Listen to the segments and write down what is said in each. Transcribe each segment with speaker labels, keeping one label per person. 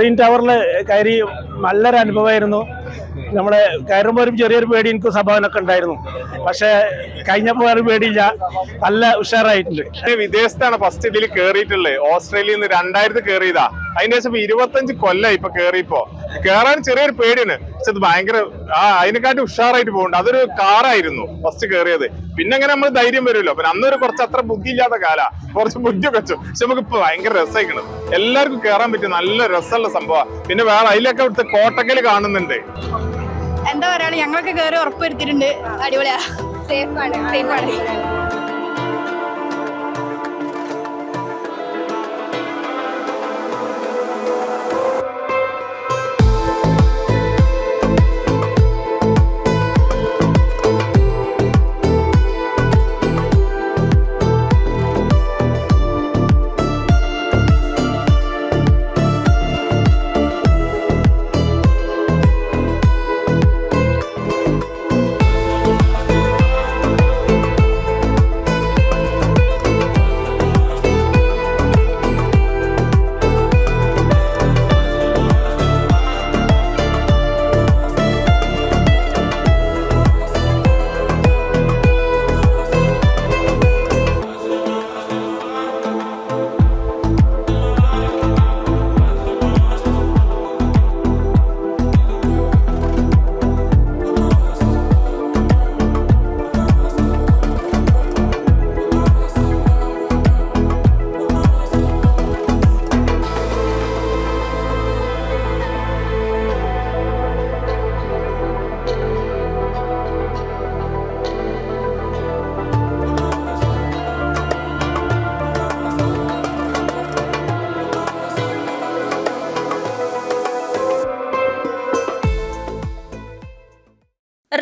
Speaker 1: Train ടവറിൽ കയറി നല്ലൊരു അനുഭവമായിരുന്നു. നമ്മളെ കയറുമ്പോൾ ഒരു ചെറിയൊരു പേടി എനിക്ക് സംഭവനൊക്കെ ഉണ്ടായിരുന്നു. പക്ഷേ കഴിഞ്ഞപ്പോൾ വേറെ പേടിയില്ല. നല്ല ഉഷാറായിട്ടുണ്ട്.
Speaker 2: വിദേശത്താണ് ഫസ്റ്റ് ഇതിൽ കയറിയിട്ടുള്ളത് ഓസ്ട്രേലിയയിൽ നിന്ന് രണ്ടായിരത്തി കയറിയതാ അതിന് ശേഷം ഇരുപത്തഞ്ച് കൊല്ലം ഇപ്പൊ കയറിയപ്പോ കേറാൻ ചെറിയൊരു പേടിയാണ്. പക്ഷെ ഭയങ്കര ആ അതിനെക്കാട്ടി ഉഷാറായിട്ട് പോകുന്നുണ്ട് അതൊരു കാറായിരുന്നു ഫസ്റ്റ് കയറിയത് പിന്നെ അങ്ങനെ നമ്മൾ ധൈര്യം വരുമല്ലോ. പിന്നെ അന്നൊരു കുറച്ച് അത്ര ബുദ്ധി ഇല്ലാത്ത കാല. കുറച്ച് ബുദ്ധിയൊക്കെ വെച്ചു. പക്ഷെ നമുക്ക് ഇപ്പൊ ഭയങ്കര രസമായിക്കണം. എല്ലാവർക്കും കയറാൻ പറ്റിയ നല്ല രസമുള്ള സംഭവമാണ് പിന്നെ വേറെ അതിലൊക്കെ ഇവിടുത്തെ കോട്ടക്കൽ കാണുന്നുണ്ട്.
Speaker 3: എന്താ പറയാ ഞങ്ങളൊക്കെ കയറി ഉറപ്പുവരുത്തിയിട്ടുണ്ട് അടിപൊളിയാ. സേഫ് ആണ്. സേഫ് ആണ്.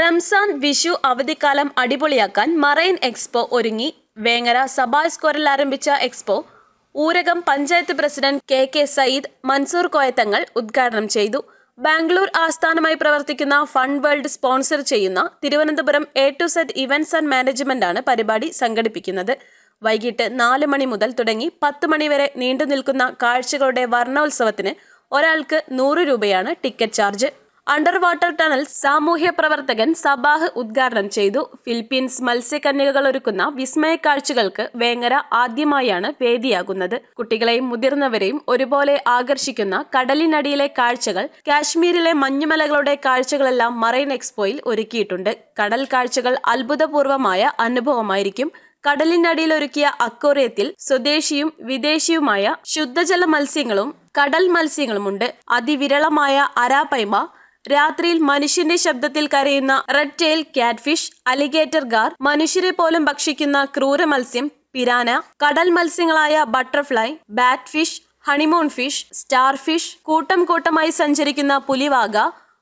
Speaker 4: റംസാൻ വിഷു അവധിക്കാലം അടിപൊളിയാക്കാൻ മറൈൻ എക്സ്പോ ഒരുങ്ങി. വേങ്ങര സഭാ സ്ക്വയറിൽ ആരംഭിച്ച expo Urakam panchayat president K K Sayyid Mansoor Koyathangal ഉദ്ഘാടനം ചെയ്തു. ബാംഗ്ലൂർ ആസ്ഥാനമായി പ്രവർത്തിക്കുന്ന ഫൺ വേൾഡ് സ്പോൺസർ ചെയ്യുന്ന Thiruvananthapuram A to set events and മാനേജ്മെന്റാണ് പരിപാടി സംഘടിപ്പിക്കുന്നത്. വൈകിട്ട് നാല് മണി മുതൽ തുടങ്ങി പത്ത് മണിവരെ നീണ്ടു നിൽക്കുന്ന കാഴ്ചകളുടെ വർണോത്സവത്തിന് ഒരാൾക്ക് നൂറ് രൂപയാണ് ticket charge. Under water tunnel സാമൂഹ്യ പ്രവർത്തകൻ സബാഹ് ഉദ്ഘാടനം ചെയ്തു. ഫിലിപ്പീൻസ് മത്സ്യകന്യകകൾ ഒരുക്കുന്ന വിസ്മയ കാഴ്ചകൾക്ക് വേങ്ങര ആദ്യമായാണ് വേദിയാകുന്നത്. കുട്ടികളെയും മുതിർന്നവരെയും ഒരുപോലെ ആകർഷിക്കുന്ന കടലിനടിയിലെ കാഴ്ചകൾ കാശ്മീരിലെ മഞ്ഞുമലകളുടെ കാഴ്ചകളെല്ലാം മറൈൻ എക്സ്പോയിൽ ഒരുക്കിയിട്ടുണ്ട്. കടൽ കാഴ്ചകൾ അത്ഭുതപൂർവമായ അനുഭവമായിരിക്കും. കടലിനടിയിൽ ഒരുക്കിയ അക്കോറിയത്തിൽ സ്വദേശിയും വിദേശിയുമായ ശുദ്ധജല മത്സ്യങ്ങളും കടൽ മത്സ്യങ്ങളുമുണ്ട്. അതിവിരളമായ അരാപൈമ രാത്രിയിൽ മനുഷ്യന്റെ ശബ്ദത്തിൽ കരയുന്ന red tail catfish alligator gar മനുഷ്യരെ പോലും ഭക്ഷിക്കുന്ന ക്രൂര മത്സ്യം പിരാന കടൽ മത്സ്യങ്ങളായ butterfly bat fish honeymoon fish star fish കൂട്ടം കൂട്ടമായി സഞ്ചരിക്കുന്ന പുലിവാക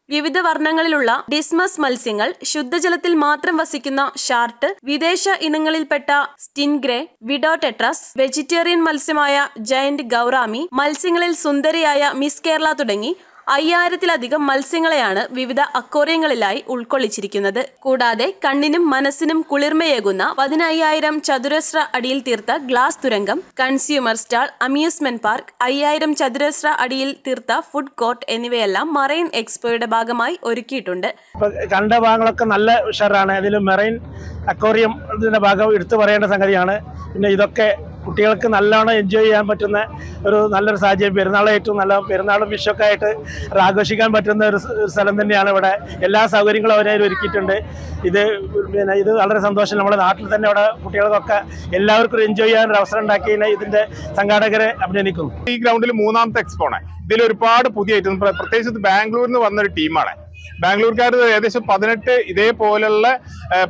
Speaker 4: വിവിധ വർണങ്ങളിലുള്ള ഡിസ്മസ് മത്സ്യങ്ങൾ ശുദ്ധജലത്തിൽ മാത്രം വസിക്കുന്ന ഷാർട്ട് വിദേശ ഇനങ്ങളിൽപ്പെട്ട സ്റ്റിൻഗ്രേ വിഡോടെട്രസ് വെജിറ്റേറിയൻ മത്സ്യമായ ജയന്റ് ഗൗറാമി മത്സ്യങ്ങളിൽ സുന്ദരിയായ മിസ് കേരള തുടങ്ങി അയ്യായിരത്തിലധികം മത്സ്യങ്ങളെയാണ് വിവിധ അക്വേറിയങ്ങളിലായി ഉൾക്കൊള്ളിച്ചിരിക്കുന്നത്. കൂടാതെ കണ്ണിനും മനസ്സിനും കുളിർമയേകുന്ന പതിനയ്യായിരം ചതുരശ്ര അടിയിൽ തീർത്ത ഗ്ലാസ് തുരങ്കം കൺസ്യൂമർ സ്റ്റാൾ അമ്യൂസ്മെന്റ് പാർക്ക് അയ്യായിരം ചതുരശ്ര അടിയിൽ തീർത്ത ഫുഡ് കോർട്ട് എന്നിവയെല്ലാം മറൈൻ എക്സ്പോയുടെ ഭാഗമായി ഒരുക്കിയിട്ടുണ്ട്.
Speaker 1: കണ്ട ഭാഗങ്ങളൊക്കെ നല്ല ഉഷാറാണ്. അതിൽ മെറൈൻ അക്വേറിയം ഭാഗം എടുത്തു പറയേണ്ട സംഗതിയാണ്. പിന്നെ ഇതൊക്കെ കുട്ടികൾക്ക് നല്ലോണം എൻജോയ് ചെയ്യാൻ പറ്റുന്ന ഒരു നല്ലൊരു സാഹചര്യം. പെരുന്നാൾ ഏറ്റവും നല്ല പെരുന്നാളും വിഷൊക്കെ ആയിട്ട് ആഘോഷിക്കാൻ പറ്റുന്ന ഒരു സ്ഥലം തന്നെയാണ് ഇവിടെ. എല്ലാ സൗകര്യങ്ങളും അവരെ ഒരുക്കിയിട്ടുണ്ട്. ഇത് പിന്നെ ഇത് വളരെ സന്തോഷം. നമ്മുടെ നാട്ടിൽ തന്നെ ഇവിടെ കുട്ടികൾക്കൊക്കെ എല്ലാവർക്കും എൻജോയ് ചെയ്യാൻ ഒരു അവസരം ഉണ്ടാക്കിയതിനെ ഇതിന്റെ സംഘാടകരെ അഭിനന്ദിക്കുന്നു.
Speaker 2: ഈ ഗ്രൗണ്ടിൽ മൂന്നാമത്തെ എക്സ്പോ ആണ്. ഇതിൽ ഒരുപാട് പുതിയ ഐറ്റം പ്രത്യേകിച്ച് ബാംഗ്ലൂരിൽ നിന്ന് വന്നൊരു ടീമാണ് ബാംഗ്ലൂർക്കാർ ഏകദേശം പതിനെട്ട് ഇതേപോലുള്ള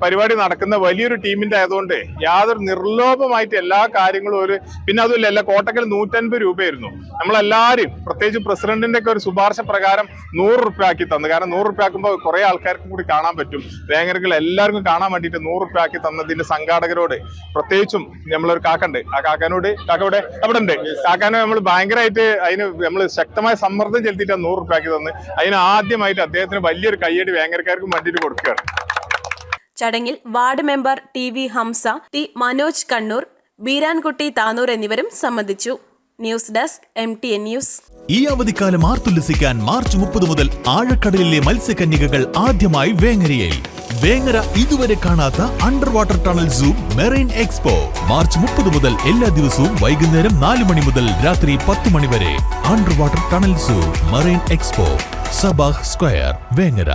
Speaker 2: പരിപാടി നടക്കുന്ന വലിയൊരു ടീമിന്റെ ആയതുകൊണ്ട് യാതൊരു നിർലോഭമായിട്ട് എല്ലാ കാര്യങ്ങളും ഒരു പിന്നെ അതുമില്ല എല്ലാ കോട്ടക്കൽ നൂറ്റൻപത് രൂപയായിരുന്നു. നമ്മളെല്ലാവരും പ്രത്യേകിച്ച് പ്രസിഡന്റിന്റെ ഒക്കെ ഒരു ശുപാർശ പ്രകാരം നൂറ് റുപ്യ ആക്കി തന്നു. കാരണം നൂറ് റുപ്യ ആക്കുമ്പോൾ കുറെ ആൾക്കാർക്കും കൂടി കാണാൻ പറ്റും. വേങ്ങരകൾ എല്ലാവർക്കും കാണാൻ വേണ്ടിയിട്ട് നൂറ് റുപ്യ ആക്കി തന്നതിന്റെ സംഘാടകരോട് പ്രത്യേകിച്ചും നമ്മളൊരു കാക്കണ്ട് ആ കാക്കാനോട് കാക്കവിടെ അവിടെ ഉണ്ട്? കാക്കാനെ നമ്മൾ ഭയങ്കരമായിട്ട് അതിന് നമ്മൾ ശക്തമായ സമ്മർദ്ദം ചെലുത്തിയിട്ട് നൂറ് റുപ്യ ആക്കി തന്ന്. അതിന് ആദ്യമായിട്ട് അദ്ദേഹത്തിന് വലിയൊരു കയ്യടി വേങ്ങരക്കാർക്കും വേണ്ടിയിട്ട് കൊടുക്കുകയാണ്.
Speaker 4: ചടങ്ങിൽ ward member T V Hamza T Manoj Kannur Beerankutty Tanur എന്നിവരും സംബന്ധിച്ചു. News desk M T N news.
Speaker 5: ഈ അവധിക്കാലം ആർത്തുല്ലസിക്കാൻ മാർച്ച് മുപ്പത് മുതൽ ആഴക്കടലിലെ മത്സ്യകന്യകകൾ ആദ്യമായി വേങ്ങരയിൽ. വേങ്ങര ഇതുവരെ കാണാത്ത under water tunnel zoom marine expo. March മുപ്പത് മുതൽ എല്ലാ ദിവസവും വൈകുന്നേരം നാല് മണി മുതൽ രാത്രി പത്ത് മണി വരെ under water tunnel zoom marine expo Sabah square Vengara.